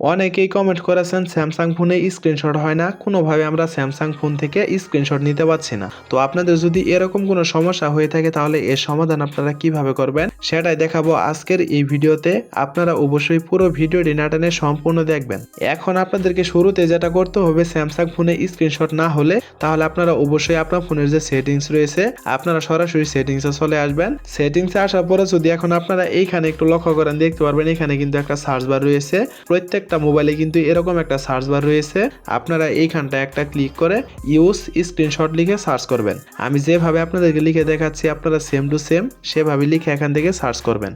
অনেকেই কমেন্ট করেছেন স্যামসাং ফোনে স্ক্রিনশট হয় না। কোনোভাবে আমরা স্যামসাং ফোন থেকে স্ক্রিনশট নিতে পারছি না। তো আপনাদের যদি এরকম কোনো সমস্যা হয়ে থাকে, তাহলে এর সমাধান আপনারা কীভাবে করবেন? সেটাই দেখাবো আজকের এই ভিডিওতে। আপনারা অবশ্যই পুরো ভিডিওটি না টেনে সম্পূর্ণ দেখবেন। এখন আপনাদেরকে শুরুতে যেটা করতে হবে স্যামসাং ফোনে স্ক্রিনশট না হলে, তাহলে আপনারা অবশ্যই আপনার ফোনের যে সেটিংস রয়েছে, আপনারা সরাসরি সেটিংসে চলে আসবেন। সেটিংসে আসার পরে যদি এখন আপনারা এইখানে একটু লক্ষ্য করেন, দেখতে পারবেন এখানে কিন্তু একটা সার্চ বার রয়েছে। প্রত্যেকটা মোবাইলে কিন্তু এরকম একটা সার্চ বার রয়েছে। আপনারা এইখানটা একটা ক্লিক করে ইউজ স্ক্রিনশট লিখে সার্চ করবেন। আমি যেভাবে আপনাদেরকে লিখে দেখাচ্ছি, আপনারা সেম টু সেম সেভাবে লিখে এখান থেকে সার্চ করবেন।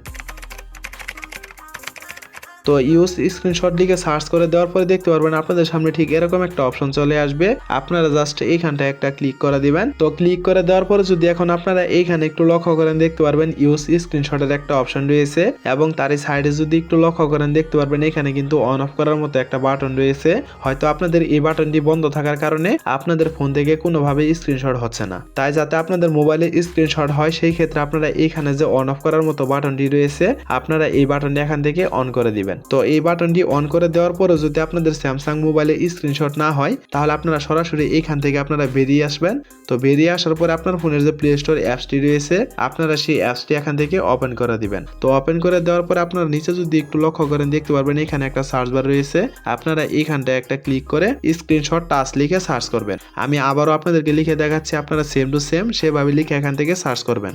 তো ইউজ স্ক্রিনশট লিখে সার্চ করে দেওয়ার পরে দেখতে পারবেন আপনাদের সামনে ঠিক এরকম একটা অপশন চলে আসবে। আপনারা জাস্ট এইখানটা একটা ক্লিক করে দিবেন। তো ক্লিক করে দেওয়ার পরে যদি এখন আপনারা এইখানে একটু লক্ষ্য করেন, দেখতে পারবেন ইউজ স্ক্রিনশটের একটা অপশন রয়েছে এবং তারই সাইডে যদি একটু লক্ষ্য করেন, দেখতে পারবেন এখানে কিন্তু অন অফ করার মতো একটা বাটন রয়েছে। হয়তো আপনাদের এই বাটনটি বন্ধ থাকার কারণে আপনাদের ফোন থেকে কোনোভাবে স্ক্রিনশট হচ্ছে না। তাই যাতে আপনাদের মোবাইলে স্ক্রিনশট হয়, সেই ক্ষেত্রে আপনারা এইখানে যে অন অফ করার মতো বাটনটি রয়েছে, আপনারা এই বাটনটি এখান থেকে অন করে দিবেন। তো এই বাটনটি অন করে দেওয়ার পরে যদি আপনাদের স্যামসাং মোবাইলে স্ক্রিনশট না হয়, তাহলে আপনারা সরাসরি এইখান থেকে আপনারা বেরিয়ে আসবেন। তো বেরিয়ে আসার পরে আপনার ফোনের যে প্লে স্টোর অ্যাপসটি রয়েছে, আপনারা সেই অ্যাপসটি এখান থেকে ওপেন করে দিবেন। তো ওপেন করে দেওয়ার পরে আপনারা নিচে যদি একটু লক্ষ্য করেন, দেখতে পারবেন এখানে একটা সার্চ বার রয়েছে। আপনারা এইখানটায় একটা ক্লিক করে স্ক্রিনশট টাচ লিখে সার্চ করবেন। আমি আবারও আপনাদেরকে লিখে দেখাচ্ছি, আপনারা সেম টু সেম সেভাবে লিখে এখান থেকে সার্চ করবেন।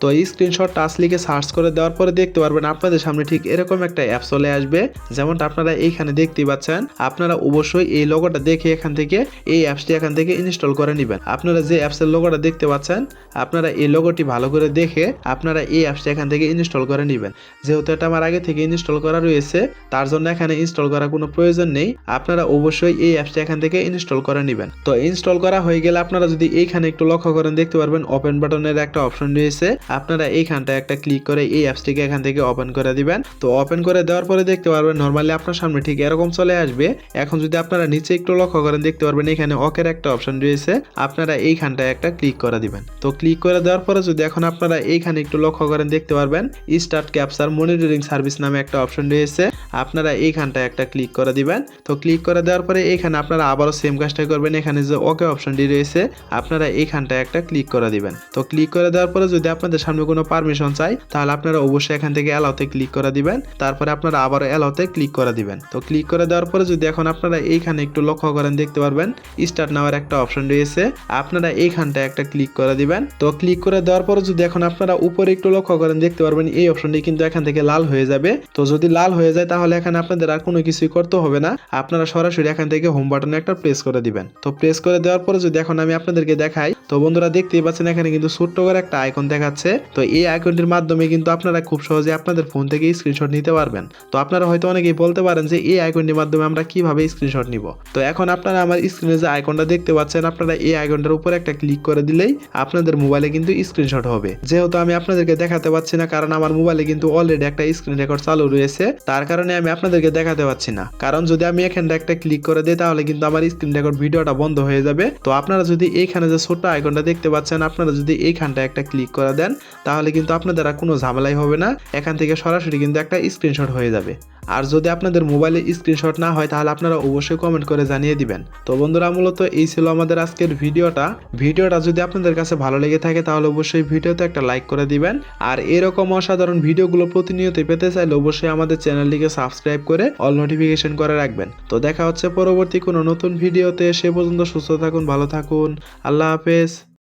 তো এই স্ক্রিনশট টাচ লিখে সার্চ করে দেওয়ার পরে দেখতে পারবেন আপনাদের সামনে ঠিক এরকম একটা অ্যাপ চলে আসবে। যেমনটা আপনারা এইখানে দেখতে পাচ্ছেন, আপনারা অবশ্যই এই লোগোটা দেখে এখান থেকে এই অ্যাপসটি এখান থেকে ইনস্টল করে নেবেন। আপনারা যে অ্যাপসের লোগোটা দেখতে পাচ্ছেন, আপনারা এই লোগোটি ভালো করে দেখে আপনারা এই অ্যাপসটি এখান থেকে ইনস্টল করে নেবেন। যেহেতু এটা আমার আগে থেকে ইনস্টল করা রয়েছে, তার জন্য এখানে ইনস্টল করার কোনো প্রয়োজন নেই। আপনারা অবশ্যই এই অ্যাপসটি এখান থেকে ইনস্টল করে নেবেন। তো ইনস্টল করা হয়ে গেলে আপনারা যদি এইখানে একটু লক্ষ্য করেন, দেখতে পারবেন ওপেন বাটনের একটা অপশন রয়েছে। আপনারা এইখানটা একটা ক্লিক করে এই অ্যাপসটিকে এখান থেকে ওপেন করে দিবেন। তো ওপেন করে দেওয়ার পরে দেখতে পারবেন নর্মালি আপনার সামনে ঠিক এরকম চলে আসবে। এখন যদি আপনারা নিচে একটু লক্ষ্য করেন, দেখতে পারবেন এখানে অকের একটা অপশন রয়েছে। আপনারা এইখানটায় একটা ক্লিক করে দিবেন। তো ক্লিক করে দেওয়ার পরে যদি এখন আপনারা এইখানে একটু লক্ষ্য করেন, দেখতে পারবেন স্টার্ট ক্যাপচার মনিটরিং সার্ভিস নামে একটা অপশন রয়েছে। আপনারা এইখানটায় একটা ক্লিক করে দিবেন। তো ক্লিক করে দেওয়ার পরে এখানে আপনারা আবারও সেম কাজটা করবেন। এখানে যে ওকে অপশনটি রয়েছে, আপনারা এইখানটায় একটা ক্লিক করে দিবেন। তো ক্লিক করে দেওয়ার পরে যদি আপনাদের সামনে কোনো পারমিশন চাই, তাহলে আপনারা অবশ্যই এখান থেকে অ্যালাউতে ক্লিক করে দিবেন। তারপরে আপনারা আবার অ্যালাউতে ক্লিক করে দিবেন। তো ক্লিক করে দেওয়ার পরে যদি এখন আপনারা এইখানে একটু লক্ষ্য করেন, দেখতে পারবেন স্টার্ট নেওয়ার একটা অপশন রয়েছে। আপনারা এইখানটায় একটা ক্লিক করে দিবেন। তো ক্লিক করে দেওয়ার পরে যদি এখন আপনারা উপরে একটু লক্ষ্য করেন, দেখতে পারবেন এই অপশনটি কিন্তু এখান থেকে লাল হয়ে যাবে। তো যদি লাল হয়ে যায়, তাহলে এখানে আপনাদের আর কোনো কিছুই করতে হবে না। আপনারা সরাসরি এখান থেকে হোম বাটনে একটা প্রেস করে দিবেন। তো প্রেস করে দেওয়ার পরে যদি এখন আমি আপনাদেরকে দেখাই, তো বন্ধুরা দেখতেই পাচ্ছেন, এখানে কিন্তু ছোট্ট করে একটা আইকন দেখাচ্ছে। তো এই আইকনটির মাধ্যমে কিন্তু আপনারা খুব সহজে আপনাদের ফোন থেকে স্ক্রিনশট নিতে পারবেন। তো আপনারা হয়তো অনেকেই বলতে পারেন যে, এই আইকনটির মাধ্যমে আমরা কীভাবে স্ক্রিনশট নিব? তো এখন আপনারা আমার স্ক্রিনে যে আইকনটা দেখতে পাচ্ছেন, আপনারা এই আইকনটার উপর একটা ক্লিক করে দিলেই আপনাদের মোবাইলে কিন্তু স্ক্রিনশট হবে। যেহেতু আমি আপনাদেরকে দেখাতে পাচ্ছি না, কারণ আমার মোবাইলে কিন্তু অলরেডি একটা স্ক্রিন রেকর্ড চালু রয়েছে, তার কারণে আমি আপনাদেরকে দেখাতে পাচ্ছি না। কারণ যদি আমি এখানটা একটা ক্লিক করে দিই, তাহলে কিন্তু আমার স্ক্রিন রেকর্ড ভিডিওটা বন্ধ হয়ে যাবে। তো আপনারা যদি এইখানে যে ছোট্ট আইকনটা দেখতে পাচ্ছেন, আপনারা যদি এইখানটা একটা ক্লিক করে দেন তাহলে কিন্তু আপনাদের আর কোনো ঝামেলাই হবে না। এখান থেকে সরাসরি কিন্তু একটা স্ক্রিনশট হয়ে যাবে। আর যদি আপনাদের মোবাইলে স্ক্রিনশট না হয়, তাহলে আপনারা অবশ্যই কমেন্ট করে জানিয়ে দিবেন। তো বন্ধুরা, মূলত এই ছিল আমাদের আজকের ভিডিওটা। ভিডিওটা যদি আপনাদের কাছে ভালো লেগে থাকে, তাহলে অবশ্যই ভিডিওতে একটা লাইক করে দিবেন। আর এরকম অসাধারণ ভিডিওগুলো প্রতিনিয়ত পেতে চাইলে অবশ্যই আমাদের চ্যানেলটিকে সাবস্ক্রাইব করে অল নোটিফিকেশন করে রাখবেন। তো দেখা হচ্ছে পরবর্তী কোনো নতুন ভিডিওতে। সে পর্যন্ত সুস্থ থাকুন, ভালো থাকুন। আল্লাহ হাফেজ।